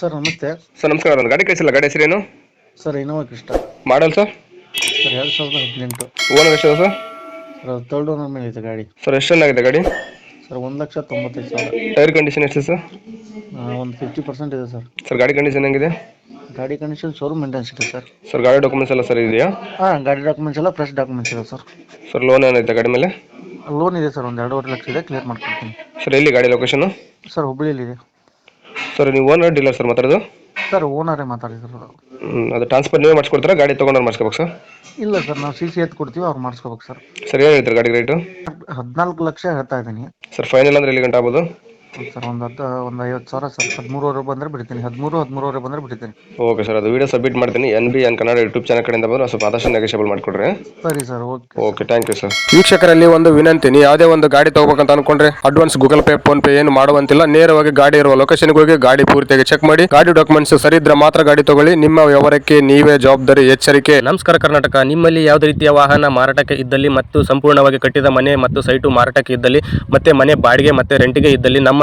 Sir ನಮಸ್ತೆ. Sir ನಮಸ್ಕಾರ. ಒಂದು ಗಾಡಿ ಕಳಿಸಿಲ್ಲ. ಗಾಡಿ ಹೆಸರೇನು? Sir Innova Crysta. Model sir? Sir ಎರಡು ಸಾವಿರದ ಹದಿನೆಂಟು. ಓನರ್ ಎಷ್ಟು ಸರ್? ಸರ್ ತರ್ಡ್ ಓನರ್ ಮೇಲೆ ಇದೆ ಗಾಡಿ. ಸರ್ ಎಷ್ಟು ಚೆನ್ನಾಗಿದೆ ಗಾಡಿ? ಸರ್ ಒಂದು ಲಕ್ಷ ತೊಂಬತ್ತೈದು ಸಾವಿರ. ಟೈರ್ ಕಂಡೀಷನ್ ಎಷ್ಟು ಸರ್? ಒಂದು ಫಿಫ್ಟಿ ಪರ್ಸೆಂಟ್ ಇದೆ ಸರ್. ಸರ್ ಗಾಡಿ ಕಂಡೀಷನ್ ಹೆಂಗಿದೆ? ಗಾಡಿ ಕಂಡೀಷನ್ ಶೋರೂಮ್ ಮೇಂಟೆನ್ಸ್ ಇದೆ ಸರ್. ಸರ್ ಗಾಡಿ ಡಾಕ್ಯುಮೆಂಟ್ಸ್ ಎಲ್ಲ ಸರ್ ಇದೆಯಾ? ಹಾಂ ಗಾಡಿ ಡಾಕ್ಯುಮೆಂಟ್ಸ್ ಎಲ್ಲ ಫ್ರೆಶ್ ಡಾಕ್ಯುಮೆಂಟ್ಸ್ ಇದೆ ಸರ್. ಸರ್ ಲೋನ್ ಏನೈತೆ ಗಾಡಿ ಮೇಲೆ? ಲೋನ್ ಇದೆ ಸರ್ ಒಂದು ಎರಡೂವರೆ ಲಕ್ಷ ಇದೆ ಕ್ಲಿಯರ್ ಮಾಡ್ಕೊಡ್ತೀನಿ. ಸರ್ ಎಲ್ಲಿ ಗಾಡಿ ಲೊಕೇಶನ್ ಸರ್ ಹುಬ್ಬಳ್ಳಿಯಲ್ಲಿದೆ ಸರ್ ನೀವು ಓನರ್ ಡೀಲರ್ ಸರ್ ಮಾತಾಡೋದು? ಸರ್ ಓನರೇ ಮಾತಾಡಿದ್ರು ಹ್ಮ್, ಅದು ಟ್ರಾನ್ಸ್ಫರ್ ನೀವೇ ಮಾಡಿಸ್ಕೊಡ್ತೀರಾ? ಗಾಡಿ ತೊಗೊಂಡ್ರೆ ಮಾಡಿಸ್ಕೋಬೇಕು ಸರ್ ಇಲ್ಲ ಸರ್ ನಾವು ಸಿ ಸಿ ಎತ್ ಕೊಡ್ತೀವಿ ಅವ್ರು ಮಾಡಿಸ್ಕೋಬೇಕು ಸರ್ ಸರ್ ಏನು ಹೇಳ್ತೀರಿ ಗಾಡಿ ರೇಟು ಹದಿನಾಲ್ಕು ಲಕ್ಷ ಹೇಳ್ತಾ ಇದ್ದೀನಿ. ಸರ್ ಫೈನಲ್ ಅಂದ್ರೆ ಎಲ್ಲಿ ಗಂಟೆ ಆಗ್ಬೋದು? ಸರ್ ಒಂದು ಹತ್ತು ಒಂದು ಐವತ್ತು ಸಾವಿರ ಸರ್. ಹದಿಮೂರುವರೆ ಬಂದರೆ ಬಿಡ್ತೀನಿ. ಹದಿಮೂರು ಹದಿಮೂರುವರೆ ಬಂದರೆ ಬಿಡ್ತೀನಿ. ಓಕೆ ಸರ್ ಅದು ವಿಡಿಯೋ ಸಬ್ಮಿಟ್ ಮಾಡ್ತೀನಿ. N B N Kannada YouTube channel ಕಡೆಯಿಂದ ಬಂದು ಸ್ವಲ್ಪ ಆದಷ್ಟು ನೆಗೆಷಿಯಬಲ್ ಮಾಡಿಕೊಡ್ರಿ. ಸರಿ sir okay okay thank you sir ವೀಕ್ಷಕರಲ್ಲಿ ಒಂದು ವಿನಂತಿ ನೀವು ಯಾವುದೇ ಒಂದು ಗಾಡಿ ತಗೋಬೇಕಂತ ಅನ್ಕೊಂಡ್ರೆ advance Google Pay PhonePe ಏನು ಮಾಡುವಂತಿಲ್ಲ. ನೇರವಾಗಿ ಗಾಡಿ ಇರುವ ಲೊಕೇಶನ್ಗೆ ಹೋಗಿ ಗಾಡಿ ಪೂರ್ತಿಯಾಗಿ ಚೆಕ್ ಮಾಡಿ. ಗಾಡಿ ಡಾಕ್ಯುಮೆಂಟ್ಸ್ ಸರಿ ಇದ್ರೆ ಮಾತ್ರ ಗಾಡಿ ತಗೊಳ್ಳಿ. ನಿಮ್ಮ ವ್ಯವಹಾರಕ್ಕೆ ನೀವೇ ಜವಾಬ್ದಾರಿ ಎಚ್ಚರಿಕೆ. ನಮಸ್ಕಾರ ಕರ್ನಾಟಕ. ನಿಮ್ಮಲ್ಲಿ ಯಾವುದೇ ರೀತಿಯ ವಾಹನ ಮಾರಾಟಕ್ಕೆ ಇದ್ದಲ್ಲಿ ಮತ್ತು ಸಂಪೂರ್ಣವಾಗಿ ಕಟ್ಟಿದ ಮನೆ ಮತ್ತು ಸೈಟು ಮಾರಾಟಕ್ಕೆ ಇದ್ದಲ್ಲಿ ಮತ್ತೆ ಮನೆ ಬಾಡಿಗೆ ಮತ್ತೆ ರೆಂಟಿಗೆ ಇದ್ದಲ್ಲಿ ನಮ್ಮ